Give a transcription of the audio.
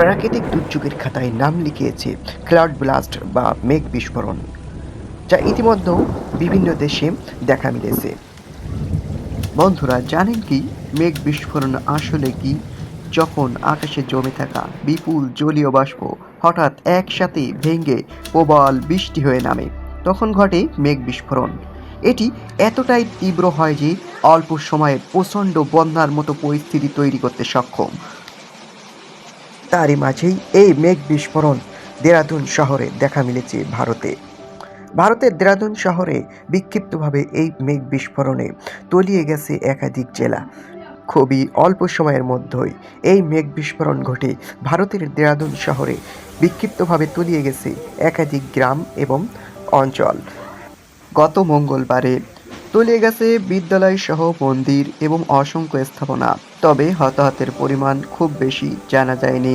প্রাকৃতিক দুর্যোগের খাতায় নাম লিখিয়েছে ক্লাউড ব্লাস্ট বা মেঘ বিস্ফোরণ, যা ইতিমধ্যেও বিভিন্ন দেশে দেখা মিলেছে। বন্ধুরা, জানেন কি মেঘ বিস্ফোরণ আসলে কি? যখন আকাশে জমে থাকা বিপুল জলীয় বাষ্প হঠাৎ একসাথে ভেঙে প্রবল বৃষ্টি হয়ে নামে, তখন ঘটে মেঘ বিস্ফোরণ। এটি এতটাই তীব্র হয় যে অল্প সময়ে প্রচণ্ড বন্যার মতো পরিস্থিতি তৈরি করতে সক্ষম। তারই মাঝেই এই মেঘ বিস্ফোরণ দেরাদুন শহরে দেখা মিলেছে ভারতে। ভারতের দেরাদুন শহরে বিক্ষিপ্তভাবে এই মেঘ বিস্ফোরণে তলিয়ে গেছে একাধিক জেলা। খুবই অল্প সময়ের মধ্যেই এই মেঘ বিস্ফোরণ ঘটে ভারতের দেরাদুন শহরে বিক্ষিপ্তভাবে তলিয়ে গেছে একাধিক গ্রাম এবং অঞ্চল। গত মঙ্গলবারে তলিয়ে গেছে বিদ্যালয় সহ মন্দির এবং অসংখ্য স্থাপনা। তবে হতাহতের পরিমাণ খুব বেশি জানা যায়নি।